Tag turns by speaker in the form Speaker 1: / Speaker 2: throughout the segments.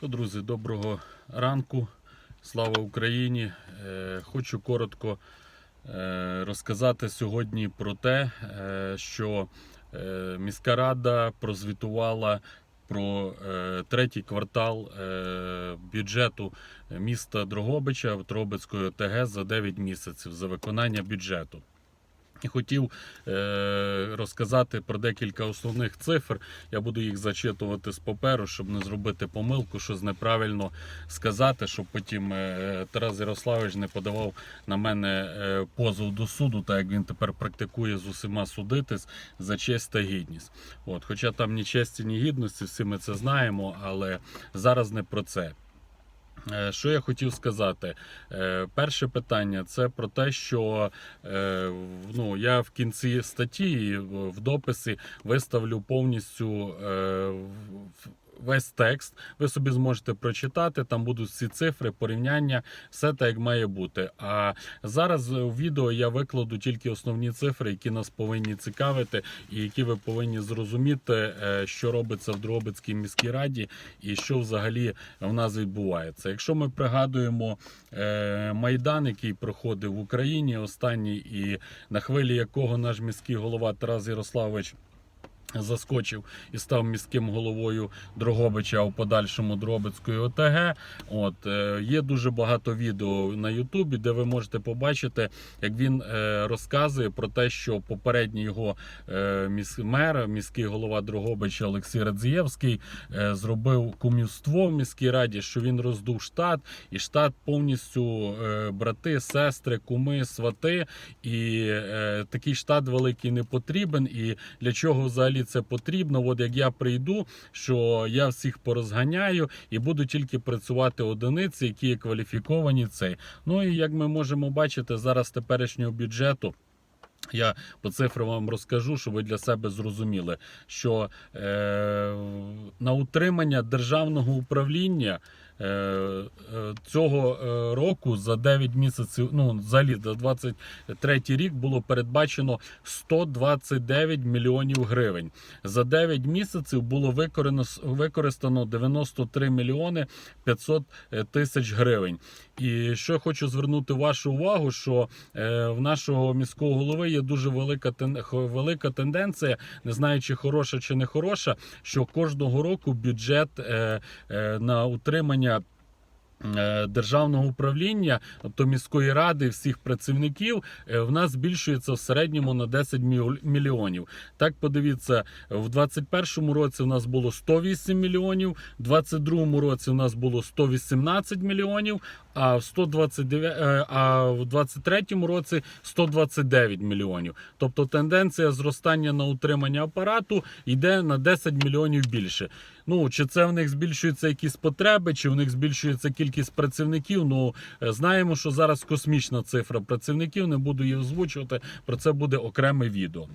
Speaker 1: Що, друзі, доброго ранку. Слава Україні! Е, Хочу коротко е, розказати сьогодні про те, е, що міська рада прозвітувала про третій квартал бюджету міста Дрогобича Дрогобицької ОТГ за 9 місяців за виконання бюджету. Хотів е, розказати про декілька основних цифр. Я буду їх зачитувати з паперу, щоб не зробити помилку, щось неправильно сказати, щоб потім е, Тарас Ярославович не подавав на мене е, позов до суду, так як він тепер практикує з усіма судитись за честь та гідність. От, хоча там ні честі, ні гідності, всі ми це знаємо, але зараз не про це. Е, Що я хотів сказати? Е, Перше питання це про те, що е, ну, я в кінці статті в дописи виставлю повністю весь текст. Ви собі зможете прочитати. Там будуть всі цифри, порівняння, все так, як має бути. А зараз у відео я викладу тільки основні цифри, які нас повинні цікавити, і які ви повинні зрозуміти, е, що робиться в Дробицькій міській раді і що взагалі в нас відбувається. Якщо ми пригадуємо е, майдан, який проходив в Україні, останній, і на хвилі якого наш міський голова Тарас Ярославович. Заскочив і став міським головою Дрогобича, а в подальшому Дробицької ОТГ. От е, є дуже багато відео на Ютубі, де ви можете побачити, як він е, розказує про те, що попередній його е, мер, міський голова Дрогобича Олексій Радзієвський, зробив кумівство в міській раді, що він роздув штат, і штат повністю брати, сестри, куми, свати. І такий штат великий не потрібен. І для чого взагалі це потрібно? От як я прийду, що я всіх порозганяю і буду тільки працювати одиниці, які є кваліфіковані цей. Ну і як ми можемо бачити, зараз теперішнього бюджету. Я по цифрам вам розкажу, щоб ви для себе зрозуміли, що е, на утримання державного управління цього е, року за 9 місяців, ну взагалі за 23 рік було передбачено 129 мільйонів гривень. За 9 місяців було використано, використано 93 мільйони 500 тисяч гривень. І що я хочу звернути вашу увагу, що е, в нашого міського голови є дуже велика велика тенденція, не знаю, чи хороша чи не хороша, що кожного року бюджет е, е, на утримання. Е, Державного управління, тобто міської ради, всіх працівників, е, в нас збільшується в середньому на 10 мільйонів. Так, подивіться, в 2021 році у нас було 108 мільйонів, в 2022 році у нас було 118 мільйонів, а в 129, е, а в 23 році 129 мільйонів. Тобто тенденція зростання на утримання апарату йде на 10 мільйонів більше. Ну чи це в них збільшуються якісь потреби, чи в них збільшується кількість працівників? Ну е, знаємо, що зараз космічна цифра працівників. Не буду її озвучувати. Про це буде окреме відео.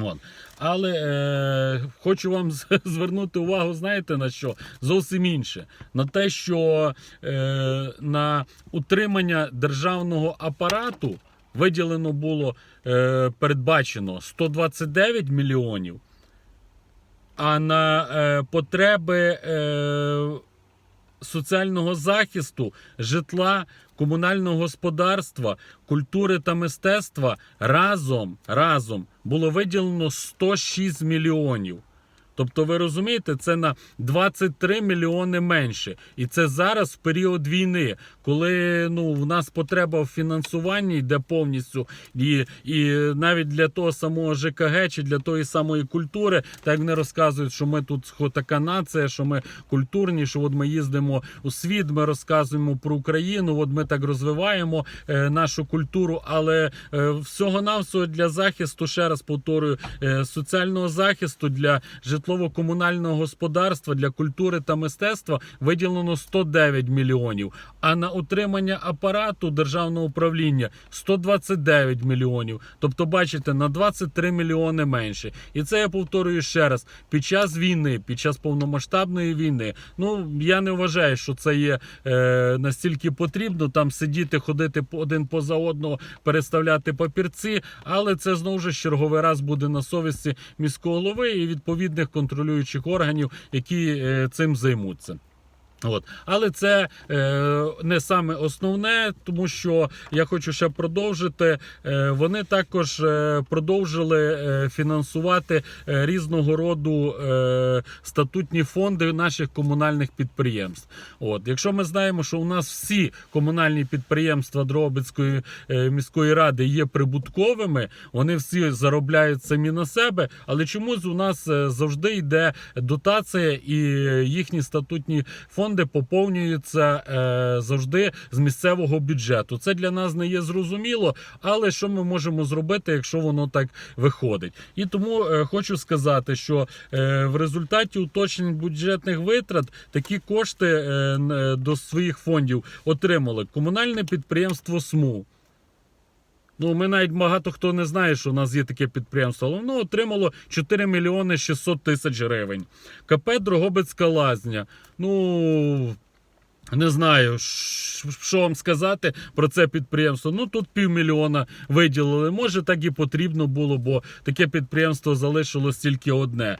Speaker 1: От. Але е, хочу вам звернути увагу, знаєте на що? Зовсім інше. На те, що е, на утримання державного апарату виділено було е, передбачено 129 мільйонів, а на е, потреби е, соціального захисту, житла, комунального господарства, культури та мистецтва разом, разом було виділено 106 мільйонів. Тобто, ви розумієте, це на 23 мільйони менше. І це зараз в період війни, коли ну, в нас потреба в фінансуванні йде повністю, і, і навіть для того самого ЖКГ чи для тої самої культури, так вони розказують, що ми тут така нація, що ми культурні, що от ми їздимо у світ, ми розказуємо про Україну, от ми так розвиваємо е, нашу культуру, але е, всього-навсього для захисту, ще раз повторюю, е, соціального захисту для житлово-комунального господарства, для культури та мистецтва виділено 109 мільйонів. А на утримання апарату державного управління 129 мільйонів. Тобто, бачите, на 23 мільйони менше. І це я повторюю ще раз: під час війни, під час повномасштабної війни. Ну я не вважаю, що це є е, настільки потрібно там сидіти, ходити один поза одного, переставляти папірці. Але це знову ж черговий раз буде на совісті міського голови і відповідних контролюючих органів, які е, цим займуться. От. Але це е, не саме основне, тому що я хочу ще продовжити. Е, вони також е, продовжили е, фінансувати е, різного роду е, статутні фонди наших комунальних підприємств. От. Якщо ми знаємо, що у нас всі комунальні підприємства Дрогобицької е, міської ради є прибутковими, вони всі заробляють самі на себе, але чомусь у нас е, завжди йде дотація і їхні статутні фонди поповнюються е, завжди з місцевого бюджету. Це для нас не є зрозуміло, але що ми можемо зробити, якщо воно так виходить? І тому е, хочу сказати, що е, в результаті уточнень бюджетних витрат такі кошти е, е, до своїх фондів отримали комунальне підприємство СМУ. Ну, ми навіть багато хто не знає, що у нас є таке підприємство, але воно отримало 4 мільйони 600 тисяч гривень. КП Дрогобицька лазня. Ну. Не знаю, що вам сказати про це підприємство. Ну тут півмільйона виділили. Може, так і потрібно було, бо таке підприємство залишилось тільки одне.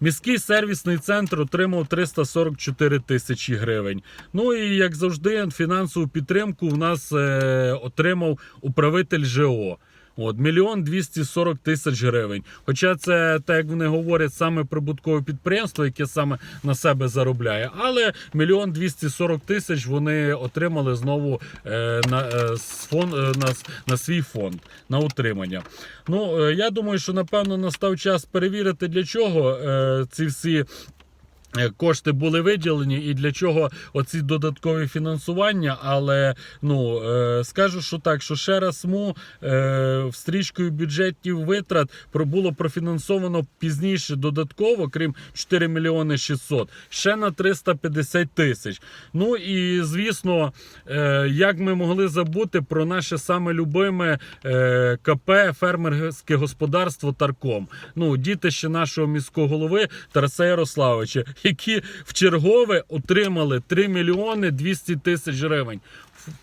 Speaker 1: Міський сервісний центр отримав 344 тисячі гривень. Ну і як завжди, фінансову підтримку в нас е, отримав управитель ЖО. От, мільйон 240 тисяч гривень. Хоча це, так як вони говорять, саме прибуткове підприємство, яке саме на себе заробляє. Але мільйон 240 тисяч вони отримали знову е, на, е, фон, е, на, на свій фонд на утримання. Ну, е, я думаю, що напевно настав час перевірити, для чого е, ці всі. Е, Кошти були виділені і для чого оці додаткові фінансування. Але ну е, скажу, що так, що ще раз МУ е, в стрічкою бюджетів витрат було профінансовано пізніше додатково, крім 4 мільйони 600, ще на 350 тисяч. Ну і звісно, як ми могли забути про наше саме любиме КП фермерське господарство Тарком. Ну, дітище нашого міського голови Тараса Ярославовича, які в чергове отримали 3 мільйони 200 тисяч гривень.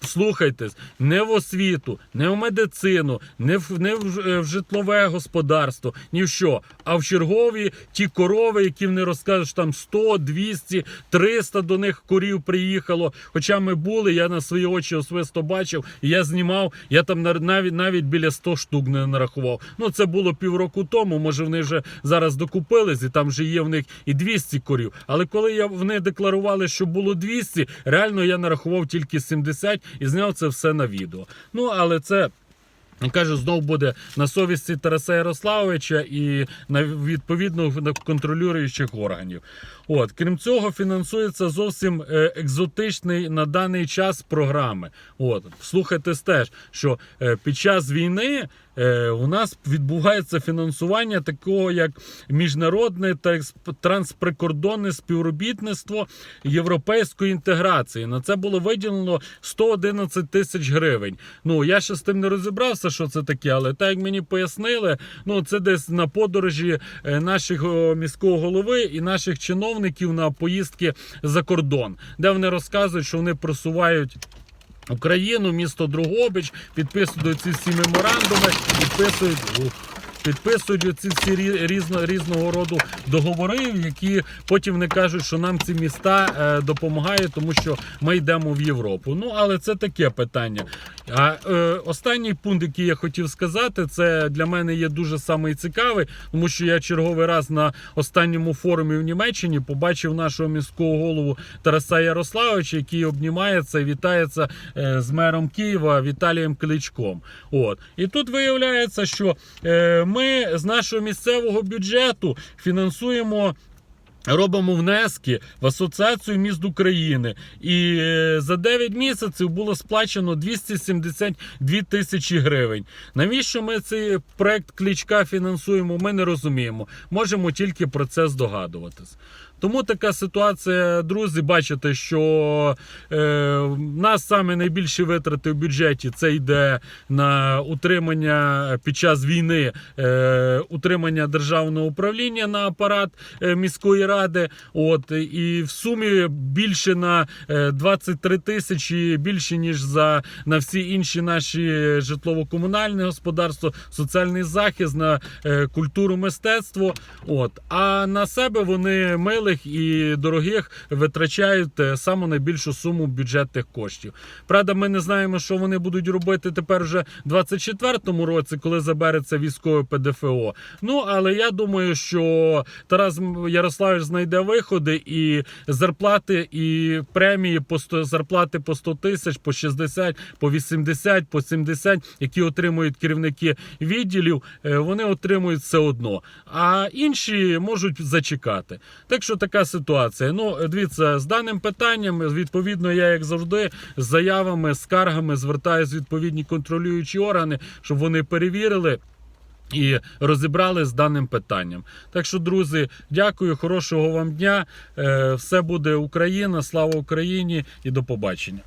Speaker 1: Слухайтесь, не в освіту, не в медицину, не в не в, е, в житлове господарство, ні в що. А в чергові ті корови, які розкажуть, що там 100, 200, 300 до них корів приїхало. Хоча ми були, я на свої очі особисто бачив, я знімав, я там навіть навіть біля 100 штук не нарахував. Ну це було півроку тому. Може вони вже зараз докупились, і там вже є в них і 200 корів. Але коли я вони декларували, що було 200, реально я нарахував тільки 70 і зняв це все на відео. Ну але це. Каже, знов буде на совісті Тараса Ярославовича і на відповідно на контролюючих органів. От крім цього, фінансується зовсім е, екзотичний на даний час програми. От слухайте теж, що е, під час війни у нас відбувається фінансування такого як міжнародне та трансприкордонне співробітництво європейської інтеграції. На це було виділено 111 тисяч гривень. Ну я ще з тим не розібрався, що це таке, але так як мені пояснили, ну це десь на подорожі е, нашого міського голови і наших чиновників на поїздки за кордон, де вони розказують, що вони просувають. Україну, місто Другобич, підписують ці всі меморандуми, підписують. Підписують ці всі рі- різно, різного роду договори, які потім вони кажуть, що нам ці міста е, допомагають, тому що ми йдемо в Європу. Ну але це таке питання. А е, останній пункт, який я хотів сказати, це для мене є дуже самий цікавий, тому що я черговий раз на останньому форумі в Німеччині побачив нашого міського голову Тараса Ярославовича, який обнімається і вітається е, з мером Києва Віталієм Кличком. От і тут виявляється, що е, ми з нашого місцевого бюджету фінансуємо. Робимо внески в Асоціацію міст України, і е, за 9 місяців було сплачено 272 тисячі гривень. Навіщо ми цей проект клічка фінансуємо? Ми не розуміємо. Можемо тільки про це здогадуватись. Тому така ситуація, друзі, бачите, що е, нас саме найбільші витрати в бюджеті це йде на утримання під час війни, е, утримання державного управління на апарат е, міської ради. От і в сумі більше на е, 23 тисячі, більше ніж за на всі інші наші житлово-комунальне господарство, соціальний захист, на е, культуру, мистецтво. От а на себе вони милих і дорогих витрачають е, саму найбільшу суму бюджетних коштів. Правда, ми не знаємо, що вони будуть робити тепер вже в 24-му році, коли забереться військове ПДФО. Ну але я думаю, що Тарас Ярославович знайде виходи і зарплати, і премії по 100, зарплати по 100 тисяч, по 60, по 80, по 70, які отримують керівники відділів, е, вони отримують все одно. А інші можуть зачекати. Так що така ситуація. Ну, дивіться, з даним питанням, відповідно, я як завжди з заявами, скаргами звертаюся в відповідні контролюючі органи, щоб вони перевірили. І розібрали з даним питанням. Так що, друзі, дякую, хорошого вам дня. Е, Все буде Україна, слава Україні і до побачення.